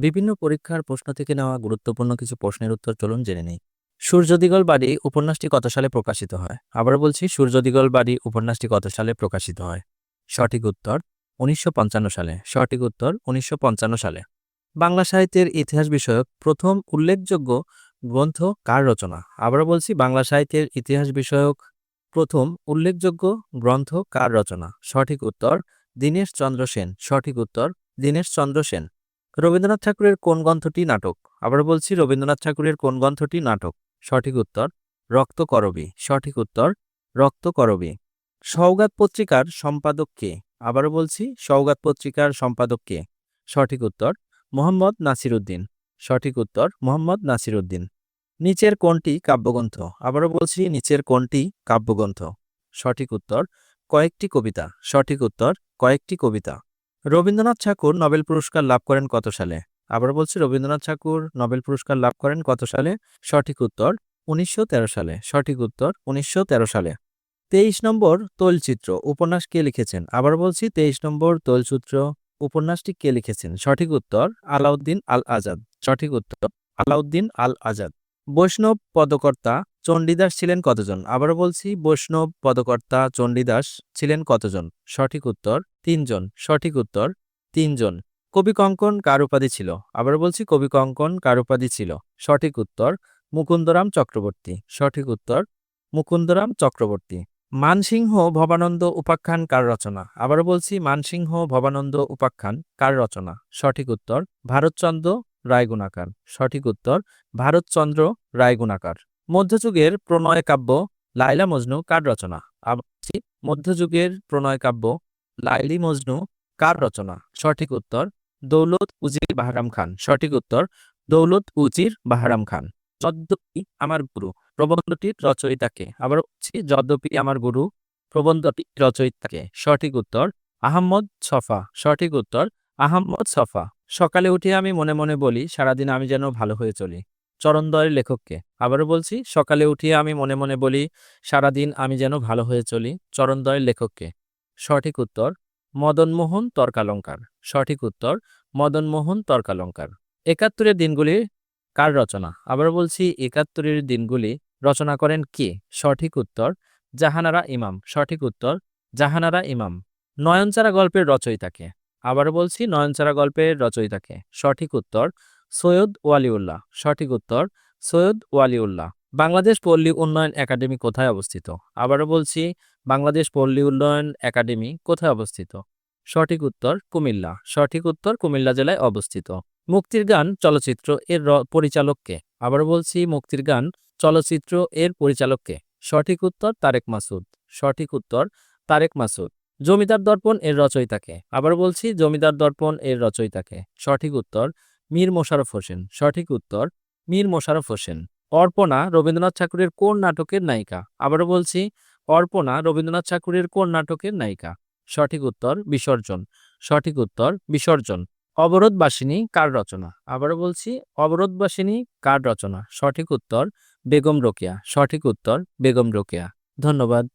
বিভিন্ন পরীক্ষার প্রশ্ন থেকে নেওয়া গুরুত্বপূর্ণ কিছু প্রশ্নের উত্তর চলুন জেনে নেই। সূর্যদিগল বাড়ি উপন্যাসটি কত সালে প্রকাশিত হয়? আবার বলছি, সূর্যদিগল বাড়ি উপন্যাসটি কত সালে প্রকাশিত হয়? সঠিক উত্তর, উনিশশো পঞ্চান্ন সালে। সঠিক উত্তর, উনিশশো পঞ্চান্ন সালে। বাংলা সাহিত্যের ইতিহাস বিষয়ক প্রথম উল্লেখযোগ্য গ্রন্থ কার রচনা? আবার বলছি, বাংলা সাহিত্যের ইতিহাস বিষয়ক প্রথম উল্লেখযোগ্য গ্রন্থ কার রচনা? সঠিক উত্তর, দীনেশ চন্দ্র সেন। সঠিক উত্তর, দীনেশ চন্দ্র সেন। রবীন্দ্রনাথ ঠাকুরের কোন গ্রন্থটি নাটক? আবার বলছি, রবীন্দ্রনাথ ঠাকুরের কোন গ্রন্থটি নাটক? সঠিক উত্তর, রক্ত করবী। সঠিক উত্তর, রক্ত করবী। সৌগাত পত্রিকার সম্পাদক কে? আবারও বলছি সৌগাত পত্রিকার সম্পাদক কে? সঠিক উত্তর, মোহাম্মদ নাসিরুদ্দিন। সঠিক উত্তর, মোহাম্মদ নাসিরুদ্দিন। নিচের কোনটি কাব্যগ্রন্থ? আবারও বলছি, নিচের কোনটি কাব্যগ্রন্থ? সঠিক উত্তর, কয়েকটি কবিতা। সঠিক উত্তর, কয়েকটি কবিতা। রবীন্দ্রনাথ ঠাকুর নোবেল পুরস্কার লাভ করেন কত সালে? আবার বলছি, রবীন্দ্রনাথ ঠাকুর নোবেল পুরস্কার লাভ করেন কত সালে? সঠিক উত্তর, উনিশশো তেরো সালে। সঠিক উত্তর, উনিশশো তেরো সালে। তেইশ নম্বর তৈলচিত্র, উপন্যাস কে লিখেছেন? আবার বলছি, তেইশ নম্বর তৈলচিত্র, উপন্যাসটি কে লিখেছেন? সঠিক উত্তর, আলাউদ্দিন আল আজাদ সঠিক উত্তর, আলাউদ্দিন আল আজাদ বৈষ্ণব পদকর্তা চণ্ডীদাস ছিলেন কতজন? আবার বলছি, বৈষ্ণব পদকর্তা চণ্ডীদাস ছিলেন কতজন? সঠিক উত্তর, তিনজন। সঠিক উত্তর, তিনজন। কবি কঙ্কন কার উপাধি ছিল? আবার বলছি, কবি কঙ্কন কার উপাধি ছিল? সঠিক উত্তর, মুকুন্দরাম চক্রবর্তী। সঠিক উত্তর, মুকুন্দরাম চক্রবর্তী। মানসিংহ ভবানন্দ উপাখ্যান কার রচনা? আবার বলছি, মানসিংহ ভবানন্দ উপাখ্যান কার রচনা? সঠিক উত্তর, ভারতচন্দ্র রায়গুণাকার। সঠিক উত্তর, ভারতচন্দ্র রায়গুণাকার। মধ্যযুগের প্রণয় কাব্য লাইলা মজনু কার রচনা? মধ্যযুগের প্রণয় কাব্য লাইলি মজনু কার রচনা? সঠিক উত্তর, দৌলত উজির বাহারাম খান। সঠিক উত্তর, দৌলত উজির বাহারাম খান। যদ্যপি আমার গুরু প্রবন্ধটির রচয়িতাকে। আবার যদ্যপি আমার গুরু, প্রবন্ধটি রচয়িতাকে। সঠিক উত্তর, আহম্মদ সফা সঠিক উত্তর, আহম্মদ সফা সকালে উঠে আমি মনে মনে বলি, সারাদিন আমি যেন ভালো হয়ে চলি। চরণদয়ের লেখককে। আবারও বলছি, সকালে উঠিয়ে আমি মনে মনে বলি, সারাদিন আমি যেন ভালো হয়ে চলি, চরণদয়ের লেখককে। সঠিক উত্তর, মদনমোহন তর্কালঙ্কার। সঠিক উত্তর, মদনমোহন তর্কালঙ্কার। একাত্তরের দিনগুলি কার রচনা? আবার বলছি, একাত্তরের দিনগুলি রচনা করেন কে? সঠিক উত্তর, জাহানারা ইমাম। সঠিক উত্তর, জাহানারা ইমাম। নয়নচারা গল্পের রচয়িতাকে আবার বলছি, নয়নচারা গল্পের রচয়িতাকে সঠিক উত্তর সৈয়দ ওয়ালিউল্লাহ। সঠিক উত্তর, সৈয়দ ওয়ালিউল্লাহ। বাংলাদেশ পল্লী উন্নয়ন একাডেমি কোথায় অবস্থিত? আবারও বলছি, বাংলাদেশ পল্লী উন্নয়ন একাডেমি কোথায় অবস্থিত? সঠিক উত্তর, কুমিল্লা। সঠিক উত্তর, কুমিল্লা জেলায় অবস্থিত। মুক্তির গান, চলচ্চিত্র এর পরিচালককে আবার বলছি, মুক্তির গান, চলচ্চিত্র এর পরিচালককে সঠিক উত্তর, তারেক মাসুদ। সঠিক উত্তর, তারেক মাসুদ। জমিদার দর্পণ এর রচয়িতাকে আবার বলছি, জমিদার দর্পণ এর রচয়িতাকে সঠিক উত্তর মীর মোশারফ হোসেন। সঠিক উত্তর, মীর মোশারফ হোসেন। অর্পণা রবীন্দ্রনাথ ঠাকুরের কোন নাটকের নায়িকা? আবারও বলছি, অর্পণা রবীন্দ্রনাথ ঠাকুরের কোন নাটকের নায়িকা? সঠিক উত্তর, বিসর্জন। সঠিক উত্তর, বিসর্জন। অবরোধবাসিনী, কার রচনা? আবারও বলছি, অবরোধবাসিনী, কার রচনা? সঠিক উত্তর, বেগম রোকেয়া। সঠিক উত্তর, বেগম রোকেয়া। ধন্যবাদ।